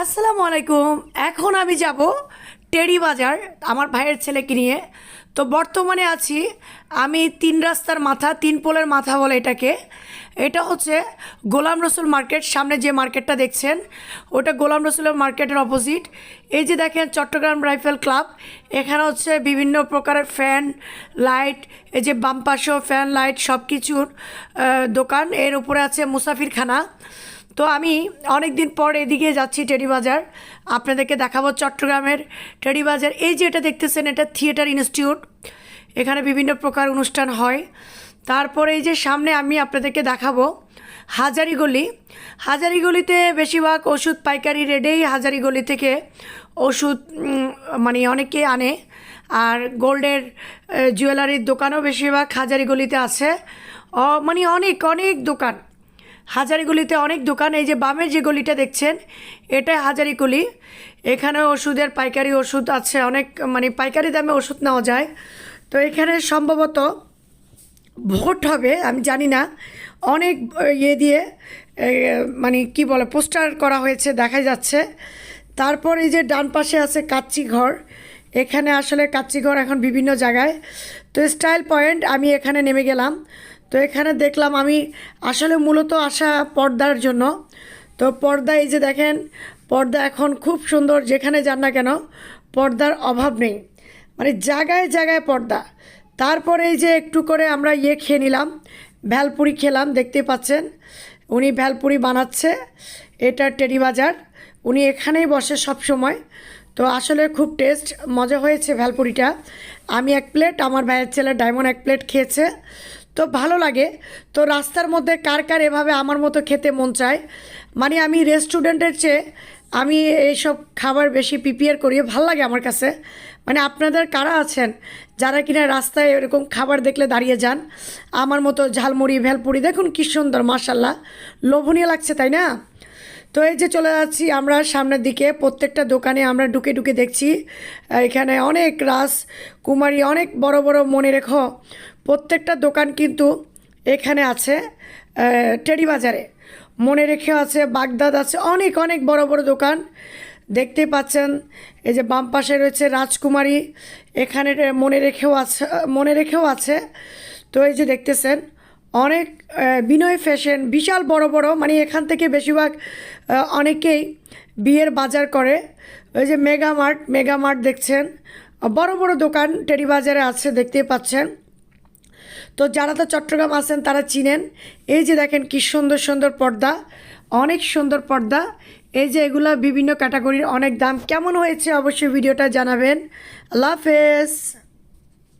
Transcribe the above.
আসসালামু আলাইকুম। এখন আমি যাব টেরি বাজার, আমার ভাইয়ের ছেলেকে নিয়ে। তো বর্তমানে আছি আমি তিন রাস্তার মাথা, তিন পোলের মাথা বলে এটাকে। এটা হচ্ছে গোলাম রসুল মার্কেট, সামনে যে মার্কেটটা দেখছেন, ওটা গোলাম রসুলের মার্কেটের অপোজিট। এই যে দেখেন চট্টগ্রাম রাইফেল ক্লাব, এখানে হচ্ছে বিভিন্ন প্রকারের ফ্যান, লাইট, এই যে বাম ফ্যান, লাইট সব কিছুর দোকান। এর উপরে আছে মুসাফিরখানা। তো আমি অনেক দিন পর এদিকে যাচ্ছি টেডি বাজার। আপনাদেরকে দেখাবো চট্টগ্রামের টেডি বাজার। এই যে এটা দেখতেছেন, এটা থিয়েটার ইনস্টিটিউট। এখানে বিভিন্ন প্রকার অনুষ্ঠান হয়। তারপরে এই যে সামনে আমি আপনাদেরকে দেখাবো হাজারি গলি হাজারি গলিতে বেশিরভাগ ওষুধ পাইকারি রেডেই হাজারি গলি থেকে ওষুধ মানে অনেকে আনে। আর গোল্ডের জুয়েলারির দোকানও বেশিরভাগ হাজারি গলিতে আছে মানে অনেক অনেক দোকান। হাজারিগুলিতে অনেক দোকান, এই যে বামের যে গলিটা দেখছেন এটা হাজারি গলি। এখানে ওষুধের পাইকারি ওষুধ আছে, অনেক মানে পাইকারি দামে ওষুধ নেওয়া যায়। তো এখানে সম্ভবত ভোট হবে, আমি জানি না। অনেক ইয়ে দিয়ে মানে কি বলে, পোস্টার করা হয়েছে, দেখা যাচ্ছে। তারপর এই যে ডান পাশে আছে কাচ্চি ঘর। এখানে আসলে কাচ্চি ঘর এখন বিভিন্ন জায়গায়। তো স্টাইল পয়েন্ট আমি এখানে নেমে গেলাম। তো এখানে দেখলাম আমি আসলে মূলত আসা পর্দার জন্য। তো পর্দা এই যে দেখেন, পর্দা এখন খুব সুন্দর যেখানে যান না কেন, পর্দার অভাব নেই। মানে জায়গায় জায়গায় পর্দা। তারপরে এই যে একটু করে আমরা ইয়ে খেয়ে নিলাম, ভ্যালপুরি খেলাম দেখতে পাচ্ছেন। উনি ভ্যালপুরি বানাচ্ছে, এটা টেরি বাজার। উনি এখানেই বসে সব সময়। তো আসলে খুব টেস্ট, মজা হয়েছে ভ্যালপুরিটা। আমি এক প্লেট, আমার ভাইয়ের ছেলে ডায়মন্ড এক প্লেট খেয়েছে। তো ভালো লাগে। তো রাস্তার মধ্যে কার কার এভাবে আমার মতো খেতে মন চায়? মানে আমি রেস্টুরেন্টের চেয়ে আমি এইসব খাবার বেশি প্রিপেয়ার করি, ভালো লাগে আমার কাছে। মানে আপনাদের কারা আছেন যারা কিনা রাস্তায় এরকম খাবার দেখলে দাঁড়িয়ে যান? আমার মতো ঝালমুড়ি, ভেলপুরি, দেখুন কী সুন্দর মার্শাল্লাহ লোভনীয় লাগছে, তাই না? তো এই যে চলে যাচ্ছি আমরা সামনের দিকে, প্রত্যেকটা দোকানে আমরা ঢুকে ঢুকে দেখছি এখানে অনেক রাস, কুমারী, অনেক বড় বড় মনে রেখো। প্রত্যেকটা দোকান কিন্তু এখানে আছে টেরি বাজারে। মনে রেখেও আছে, বাগদাদ আছে, অনেক অনেক বড় বড় দোকান। দেখতে পাচ্ছেন, এই যে বাম পাশে রয়েছে রাজকুমারী, এখানে মনে রেখেও আছে, মনে রেখেও আছে। তো এই যে দেখতেছেন, অনেক বিনয় ফ্যাশন, বিশাল বড় বড় মানে এখান থেকে বেশিরভাগ অনেকেই বিয়ের বাজার করে। ওই যে মেগা মার্ট মেগা মার্ট দেখছেন, বড় বড় দোকান টেরি বাজারে আছে, দেখতে পাচ্ছেন। তো যারা তো চট্টগ্রাম আছেন, তারা চিনেন। এই যে দেখেন কি সুন্দর সুন্দর পর্দা, অনেক সুন্দর পর্দা। এই যে এগুলো বিভিন্ন ক্যাটাগরির অনেক দাম। কেমন হয়েছে অবশ্যই ভিডিওটা জানাবেন। আল্লাহ হাফেজ।